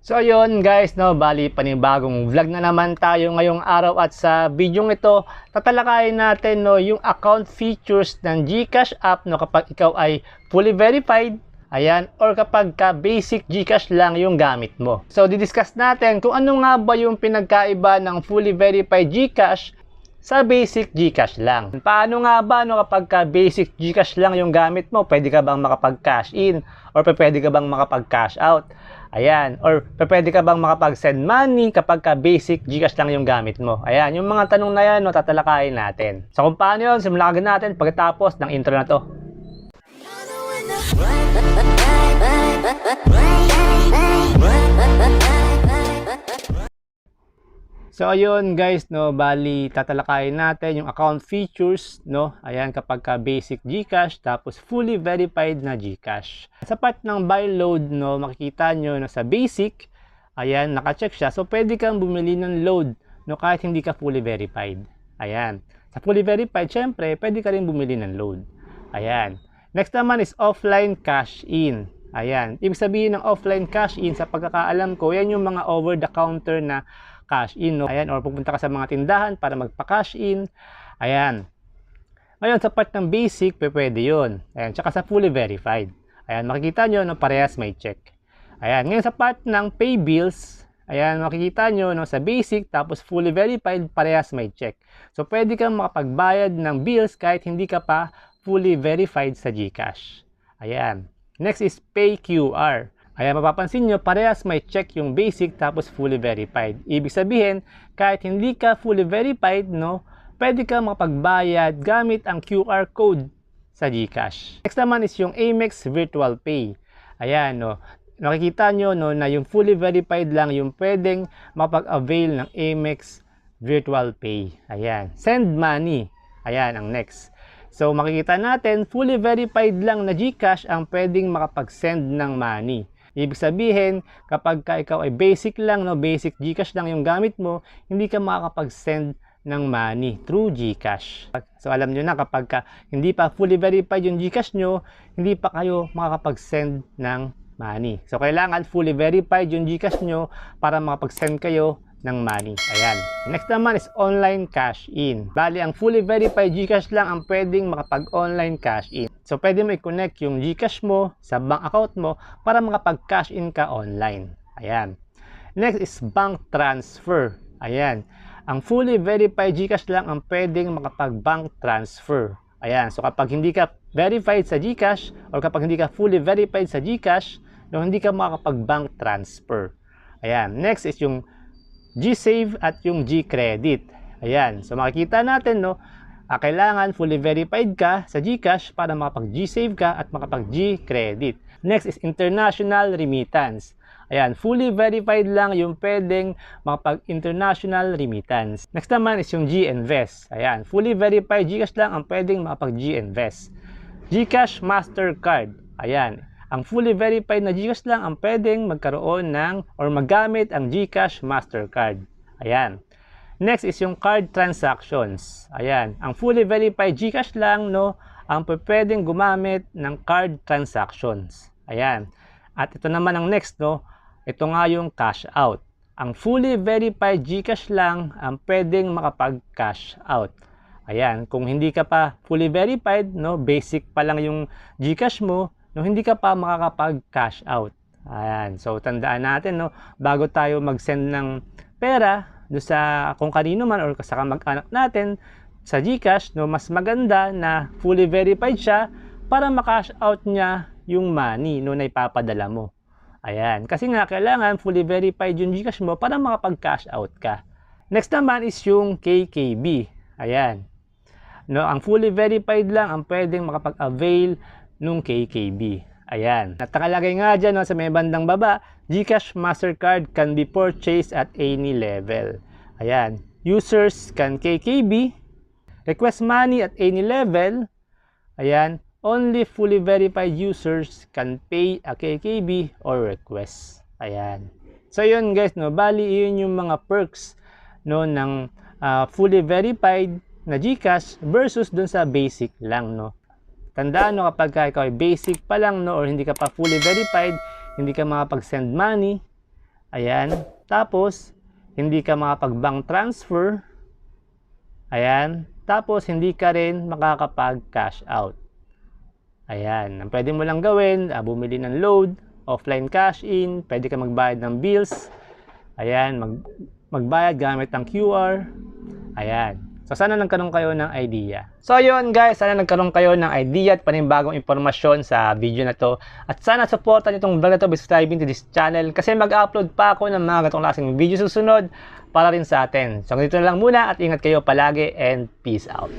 So ayun guys, no, bali panibagong vlog na naman tayo ngayong araw at sa video ito, tatalakayin natin no yung account features ng GCash app no kapag ikaw ay fully verified, ayan, or kapag ka basic GCash lang yung gamit mo. So didiscuss natin kung ano nga ba yung pinagkaiba ng fully verified GCash sa basic GCash lang. Paano nga ba no kapag ka basic GCash lang yung gamit mo, pwede ka bang makapag-cash in or pwede ka bang makapag-cash out? Ayan. Or pwede ka bang makapag-send money kapag ka basic Gcash lang yung gamit mo? Ayan. Yung mga tanong na yan, no, tatalakayin natin. So kung paano yun, simulan natin pagkatapos ng intro na to. So ayun guys, no, bali tatalakayin natin yung account features, no. Ayan kapag ka basic GCash tapos fully verified na GCash. Sa part ng buy load, no, makikita nyo na sa basic, ayan, naka-check siya. So pwede kang bumili ng load, no, kahit hindi ka fully verified. Ayan. Sa fully verified, syempre, pwede ka rin bumili ng load. Ayan. Next naman is offline cash in. Ayan. Ibig sabihin ng offline cash in, sa pagkakaalam ko, yan yung mga over the counter na cash in. No? Ayan, or pupunta ka sa mga tindahan para magpa-cash in. Ayan. Ngayon, sa part ng basic, pwede yun. Ayan, tsaka sa fully verified. Ayan, makikita nyo, no, parehas may check. Ayan, ngayon sa part ng pay bills, ayan, makikita nyo, no, sa basic, tapos fully verified, parehas may check. So, pwede kang makapagbayad ng bills kahit hindi ka pa fully verified sa GCash. Ayan. Next is pay QR. Ayan, mapapansin nyo, parehas may check yung basic tapos fully verified. Ibig sabihin, kahit hindi ka fully verified, no, pwede ka makapagbayad gamit ang QR code sa GCash. Next naman is yung Amex Virtual Pay. Ayan, no, nakikita nyo no, na yung fully verified lang yung pwedeng makapag-avail ng Amex Virtual Pay. Ayan, send money. Ayan, ang next. So, makikita natin, fully verified lang na GCash ang pwedeng makapag-send ng money. Ibig sabihin, kapag ka ikaw ay basic lang, no, basic GCash lang yung gamit mo, hindi ka makakapag-send ng money through GCash. So alam nyo na kapag ka hindi pa fully verified yung GCash nyo, hindi pa kayo makakapag-send ng money. So kailangan fully verified yung GCash nyo para makapag-send kayo ng money. Ayan. Next naman is online cash in. Bali, ang fully verified GCash lang ang pwedeng makapag-online cash in. So, pwede mo i-connect yung GCash mo sa bank account mo para makapag-cash in ka online. Ayan. Next is bank transfer. Ayan. Ang fully verified GCash lang ang pwedeng makapag-bank transfer. Ayan. So, kapag hindi ka verified sa GCash or kapag hindi ka fully verified sa GCash, no, hindi ka makakapag-bank transfer. Ayan. Next is yung G-Save at yung G-Credit. Ayan. So makikita natin no, ah, kailangan fully verified ka sa GCash para makapag G-Save ka at makapag G-Credit. Next is international remittance. Ayan, fully verified lang yung pwedeng makapag international remittance. Next naman is yung G-Invest. Ayan, fully verified GCash lang ang pwedeng makapag G-Invest. GCash Mastercard. Ayan, ang fully verified na GCash lang ang pwedeng magkaroon ng or magamit ang GCash Mastercard. Ayan. Next is yung card transactions. Ayan. Ang fully verified GCash lang, no, ang pwedeng gumamit ng card transactions. Ayan. At ito naman ang next, no, ito nga yung cash out. Ang fully verified GCash lang ang pwedeng makapag-cash out. Ayan, kung hindi ka pa fully verified, no, basic pa lang yung GCash mo, no, hindi ka pa makakapag-cash out. Ayan. So, tandaan natin, no, bago tayo mag-send ng pera do sa kung kanino man or sa kamag-anak natin sa GCash, no, mas maganda na fully verified siya para makash out niya yung money no, na ipapadala mo. Ayan. Kasi nga, kailangan fully verified yung GCash mo para makapag-cash out ka. Next naman is yung KKB. Ayan. No, ang fully verified lang ang pwedeng makapag-avail nung KKB. Ayan. At nakalagay nga dyan no, sa may bandang baba, GCash Mastercard can be purchased at any level. Ayan. Users can KKB, request money at any level. Ayan. Only fully verified users can pay a KKB or request. Ayan. So yun guys, no, bali yun yung mga perks no ng ah, fully verified na GCash versus dun sa basic lang no. Tandaan no kapag ka ikaw ay basic pa lang no or hindi ka pa fully verified, hindi ka makapag-send money, Ayan. Tapos, hindi ka makapag-bank transfer. Ayan. Tapos, hindi ka rin makakapag-cash out. Ayan. Ang pwede mo lang gawin, ah, bumili ng load, offline cash in, pwede ka magbayad ng bills. Ayan. Mag, magbayad gamit ng QR. Ayan. So, sana nagkaroon kayo ng idea. So, yun guys, sana nagkaroon kayo ng idea at panibagong impormasyon sa video na to. At sana supportan itong vlog na to by subscribing to this channel kasi mag-upload pa ako ng mga gatong klaseng video susunod para rin sa atin. So, ganito na lang muna at ingat kayo palagi and peace out.